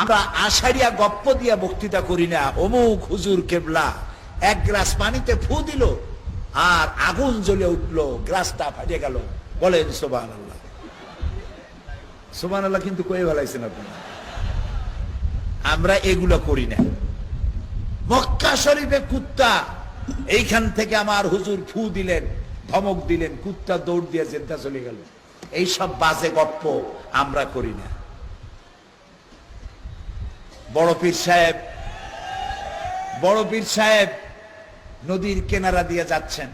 আমরা আষাঢ়িয়া গপ্প দিয়া বক্তৃতা করি না। অমুক হুজুর কেবলা, এক গ্লাস পানিতে ফু দিল আর আগুন জ্বলে উঠল, গ্লাসটা ফাটিয়ে গেল। বলেন সোবান আল্লাহ সোবান আল্লাহ কিন্তু কয়ে ফেলাইছেন আপনি আমরা এগুলো করি না। মক্কা শরীফে কুত্তা, এইখান থেকে আমার হুজুর ফু দিলেন, ধমক দিলেন, কুত্তা দৌড় দিয়ে জেদ্দা চলে গেল। এইসব বাজে গপ্প আমরা করি না। বড় পীর সাহেব, বড় পীর সাহেব, নদীর কেনারা দিয়ে যাচ্ছেন।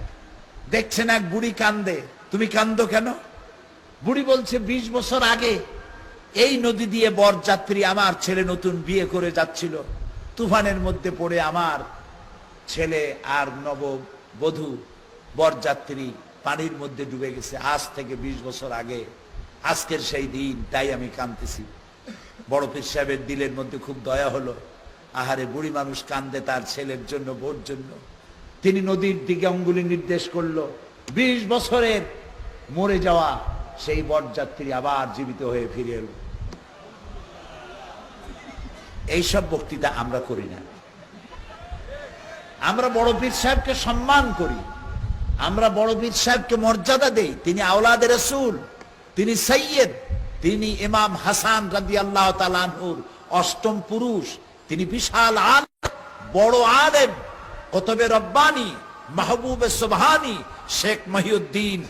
দেখছেন এক বুড়ি কান্দে। তুমি কান্দো কেন? বুড়ি বলছে ২০ বছর আগে এই নদী দিয়ে বরযাত্রী আমার ছেলে নতুন বিয়ে করে যাচ্ছিল। তুফানের মধ্যে পড়ে আমার ছেলে আর নব বধূ বরযাত্রী পানির মধ্যে ডুবে গেছে। আজ থেকে ২০ বছর আগে, আজকের সেই দিন, তাই আমি কাঁদতেছি। বড় পীর সাহেবের দিলের মধ্যে খুব দয়া হলো। আহারে বুড়ি মানুষ কান্দে তার ছেলের জন্য বোর জন্য। তিনি নদীর দিকে অঙ্গুলি নির্দেশ করল ২০ বছরের মরে যাওয়া সেই বরযাত্রী আবার জীবিত হয়ে ফিরে এলো। এইসব বক্তৃতা আমরা করি না। আমরা বড় পীর সাহেবকে সম্মান করি। আমরা বড় পীর সাহেবকে মর্যাদা দেই। তিনি আওলাদের রসুল, তিনি সৈয়দ তিনি ইমাম হাসান রাদি আল্লাহ অষ্টম পুরুষ। তিনি বিশাল আল বড় আলেম। কতবে রব্বানি, মাহবুবে সোবহানি, শেখ মহিউদ্দিন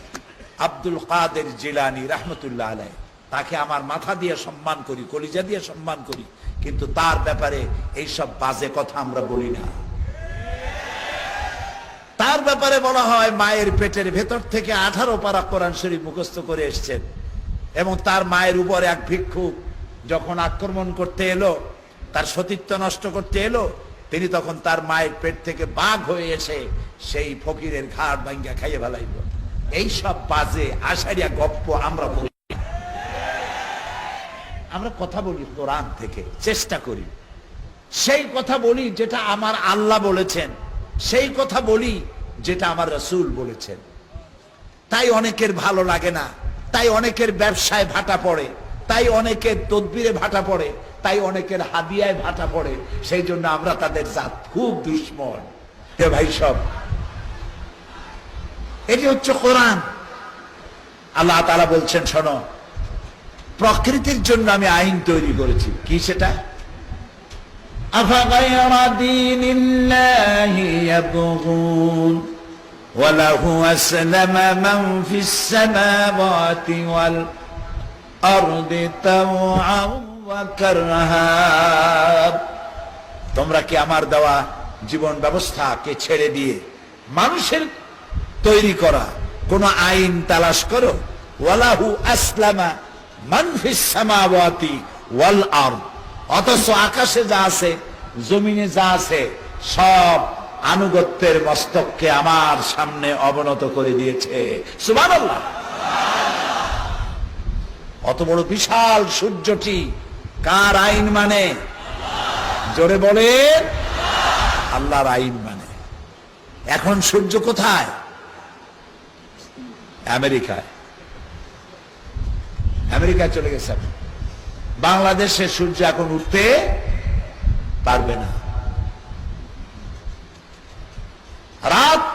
আব্দুল কাদের জিলানি রহমতুল্লাহ আলাই তাকে আমার মাথা দিয়ে সম্মান করি, কলিজা দিয়ে সম্মান করি, কিন্তু তার ব্যাপারে এইসব বাজে কথা আমরা বলি না। তার ব্যাপারে বলা হয়, মায়ের পেটের ভেতর থেকে আঠারো পারা কোরআন শরীফ মুখস্থ করে এসছেন। এবং তার মায়ের উপর এক ভিক্ষুক যখন আক্রমণ করতে এলো, তার সতীত্ব নষ্ট করতে এলো, তিনি তখন তার মায়ের পেট থেকে বাঘ হয়ে এসে সেই ফকিরের ঘাড় ভাঙ্গা খাইয়ে ফেলাইল। এইসব বাজে আষাঢ়িয়া গপ্প আমরা বলি। আমরা কথা বলি কোরআন থেকে, চেষ্টা করি। সেই কথা বলি যেটা আমার আল্লাহ বলেছেন, সেই কথা বলি যেটা আমার রসুল বলেছেন। তাই অনেকের ভালো লাগে না। তাই অনেকের ব্যবসায় ভাটা পড়ে তাই অনেকের তদবিরে ভাটা পড়ে তাই অনেকের হাদিয়ায় ভাটা পড়ে সেই জন্য আমরা তাদের জাত খুব দুশ্মন হে ভাই সব এটি হচ্ছে কোরআন আল্লাহ তালা বলছেন শোনো প্রকৃতির জন্য আমি আইন তৈরি করেছি কি সেটা أفغير دين الله يبغون وله أسلم من في السماوات والأرض طوعا وكرها তোমরা কি আমার দেওয়া জীবন ব্যবস্থাকে ছেড়ে দিয়ে মানুষের তৈরি করা কোন আইন তালাশ করো ওয়ালাহু আসলামা মানফিস সামাওয়াতি ওয়াল আরদ অথচ আকাশে যা আছে জমিনে যা আছে সব আনুগত্যের মস্তককে আমার সামনে অবনত করে দিয়েছে। অত বড় বিশাল সূর্যটি কার আইন মানে? জোরে বলে আল্লাহর আইন মানে। এখন সূর্য কোথায়? আমেরিকায়। আমেরিকায় চলে গেছে। বাংলাদেশে সূর্য এখন উঠতে পারবে না।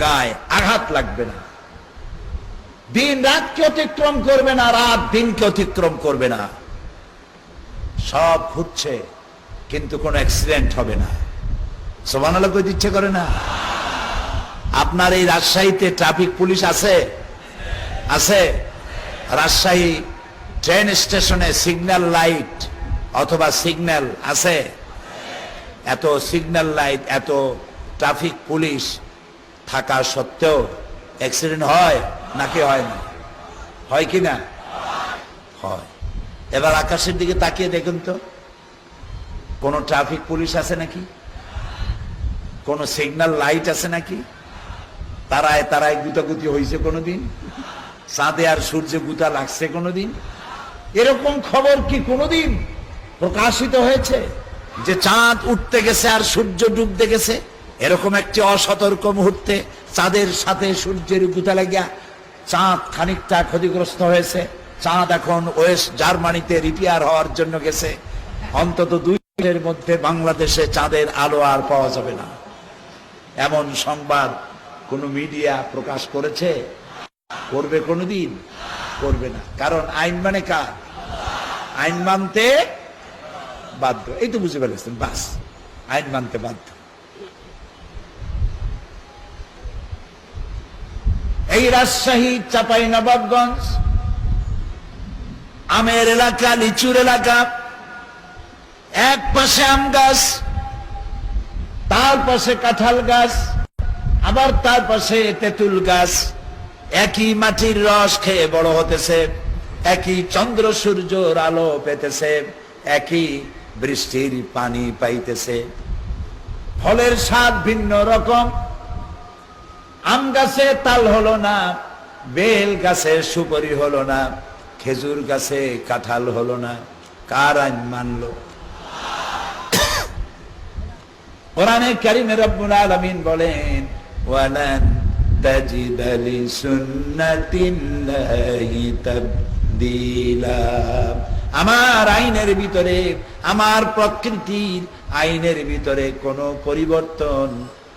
গায়ে আঘাত লাগবে না। দিন রাতকে অতিক্রম করবে না, রাত দিনকে অতিক্রম করবে না। সব ঘুরছে, কিন্তু কোনো অ্যাক্সিডেন্ট হবে না। সোমান আলো কই ইচ্ছে করে না? আপনার এই রাজশাহীতে ট্রাফিক পুলিশ আছে? আছে? রাজশাহী ট্রেন স্টেশনে সিগন্যাল লাইট অথবা সিগন্যাল আছে? এত সিগন্যাল লাইট এত ট্রাফিক পুলিশ থাকা সত্ত্বেও অ্যাক্সিডেন্ট হয় নাকি হয় না? হয় কি না? হয়। এবার আকাশের দিকে তাকিয়ে দেখুন তো। কোন ট্রাফিক পুলিশ আছে নাকি? কোন সিগন্যাল লাইট আছে নাকি? তারায় তারায় গুতাগুতি হয়েছে কোনোদিন? চাঁদে আর সূর্যে গুতা লাগছে কোনোদিন? এরকম খবর কি কোনোদিন প্রকাশিত হয়েছে? যে চাঁদ উঠতে গেছে আর সূর্য ডুবতে গেছে? এরকম একটি অসতর্ক মুহূর্তে চাঁদের সাথে সূর্যের গুতা লাগিয়া চাঁদ খানিকটা ক্ষতিগ্রস্ত হয়েছে। চাঁদ এখন ওয়েস্ট জার্মানিতে রিপেয়ার হওয়ার জন্য গেছে। অন্তত দুই দিনের মধ্যে বাংলাদেশে চাঁদের আলো আর পাওয়া যাবে না। এমন সংবাদ কোন মিডিয়া প্রকাশ করেছে? করবে কোনোদিন? করবে না। কারণ আইন মানে কার? আইন মানতে বাধ্য। এই তো বুঝে ফেলেছেন, বাস। আইন মানতে বাধ্য। এই রাজশাহী চাপাই নবাবগঞ্জ আমের এলাকা, লিচুর এলাকা, এক পাশে আম গাছ, তার পাশে কাঁঠাল গাছ, আবার তার পাশে তেঁতুল গাছ। একই মাটির রস খেয়ে বড় হতেছে, একই চন্দ্র সূর্যর আলো পেতেছে, একই বৃষ্টির পানি পাইতেছে। ফলের স্বাদ ভিন্ন রকম আম গাছে তাল হলো না, বেল গাছে সুপারি হলো না, খেজুর গাছে কাঁঠাল হলো না, কার আইন মানলো? কোরআনে কারিমে রব্বুল আলামিন বলেন, ওয়ালান তাজিদ লিসুন্নাতিল্লাহি তাবদীলা। আমার আইনের ভিতরে, আমার প্রকৃতির আইনের ভিতরে কোনো পরিবর্তন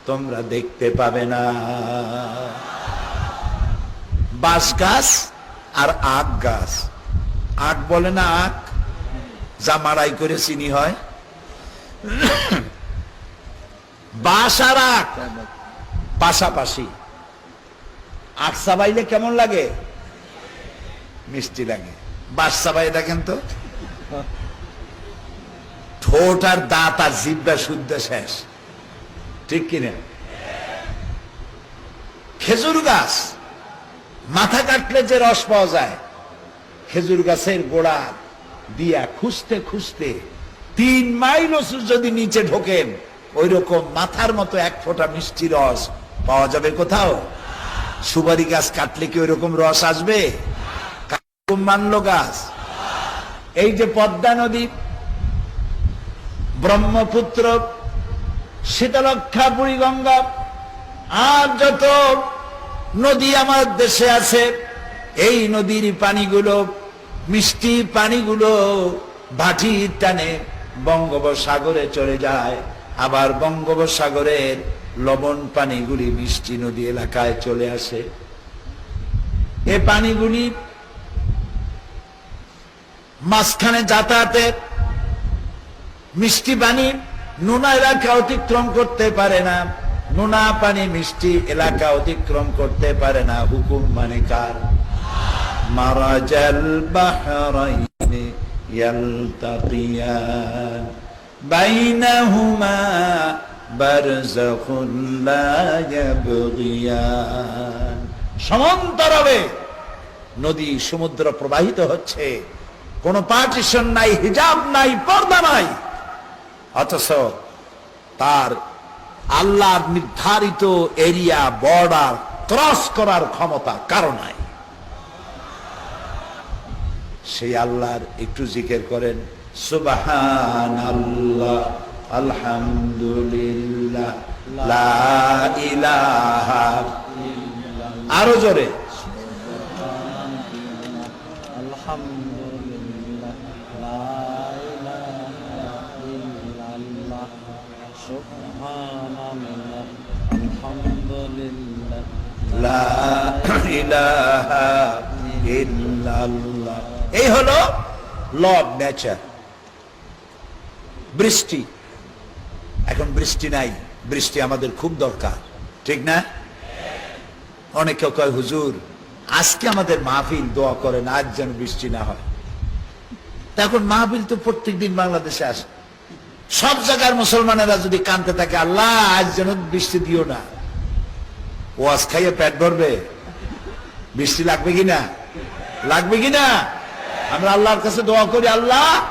তোমরা দেখতে পাবে না। বাঁশ গাছ আর আখ গাছ। আখ বলে না আখ? যা মারাই করে চিনি হয়। বাঁশ আর আখ পাশাপাশি। আখ চাবাইলে কেমন লাগে? মিষ্টি লাগে। বাঁশ চাবাই দেখেন তো? ঠোঁট আর দাঁত আর জিব্বা শুদ্ধ শেষ। ঠিক কিনা খেজুর গাছ, মাথা কাটলে যে রস পাওয়া যায়, খেজুর গাছের গোড়া দিয়া খুঁজতে খুঁজতে তিন মাইল যদি নিচে ঢোকেন ওই রকম মাথার মতো এক ফোঁটা মিষ্টি রস পাওয়া যাবে কোথাও? সুপারি গাছ কাটলে কি ওই রকম রস আসবে? মানলো গাছ। এই যে পদ্মা নদী, ব্রহ্মপুত্র শীতলক্ষা, বুড়িগঙ্গা, আর যত নদী আমার দেশে আছে, এই নদীর পানিগুলো মিষ্টি পানিগুলো ভাটির টানে বঙ্গোপসাগরে চলে যায়। আবার বঙ্গোপসাগরের লবণ পানিগুলি মিষ্টি নদী এলাকায় চলে আসে। এ পানিগুলি মাঝখানে যাতায়াতের মিষ্টি পানি নোনা এলাকা অতিক্রম করতে পারে না। নোনা পানি মিষ্টি এলাকা অতিক্রম করতে পারে না। হুকুম মানে কার? মারাজাল বাইনাহুমা নদী সমুদ্র প্রবাহিত হচ্ছে। কোনো পার্টিশন নাই, হিজাব নাই, পর্দা নাই। অথচ তার আল্লাহর নির্ধারিত এরিয়া, বর্ডার ক্রস করার ক্ষমতা কারও নাই। সেই আল্লাহর একটু জিকের করেন সুবাহান আল্লাহ আলহামদুলিল্লাহ আরও জোরে আলহামদুলিল্লাহ লা ইলাহা ইল্লাল্লাহ সুবহানাল্লাহ আলহামদুলিল্লাহ লা ইলাহা ইল্লাল্লাহ। এই হলো ল অফ নেচার বৃষ্টি। এখন বৃষ্টি নাই, বৃষ্টি আমাদের খুব দরকার, ঠিক না? অনেকে কয়, হুজুর, আজকে আমাদের মাহফিল দোয়া করেন, আজ যেন বৃষ্টি না হয়। তা এখন মাহফিল তো প্রত্যেক দিন বাংলাদেশে আসে। সব জায়গার মুসলমানেরা যদি কানতে থাকে, আল্লাহ, আজ যেন বৃষ্টি দিও না। ওয়াজ খাইয়ে পেট ভরবে। বৃষ্টি লাগবে কিনা লাগবে কিনা আমরা আল্লাহর কাছে দোয়া করি, আল্লাহ,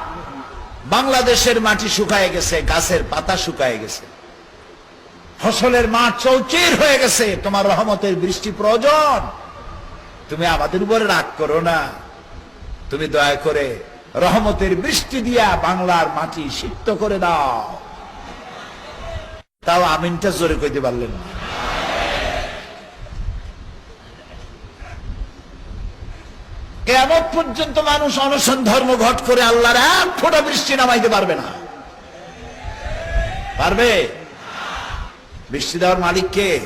বাংলাদেশের মাটি শুকায় গেছে, গাছের পাতা শুকায় গেছে। ফসলের মাঠ চৌচির হয়ে গেছে, তোমার রহমতের বৃষ্টি প্রয়োজন। তুমি আমাদের উপরে রাগ করো না। তুমি দয়া করে রহমতের বৃষ্টি দিয়া বাংলার মাটি সিক্ত করে দাও। তাও আমিনটা জোরে কইতে পারলেন কেমন পর্যন্ত মানুষ অনশন ধর্মঘট করে আল্লাহর এক ফোঁটা বৃষ্টি নামাইতে পারবে না। পারবে? বৃষ্টি দেওয়ার মালিক কে?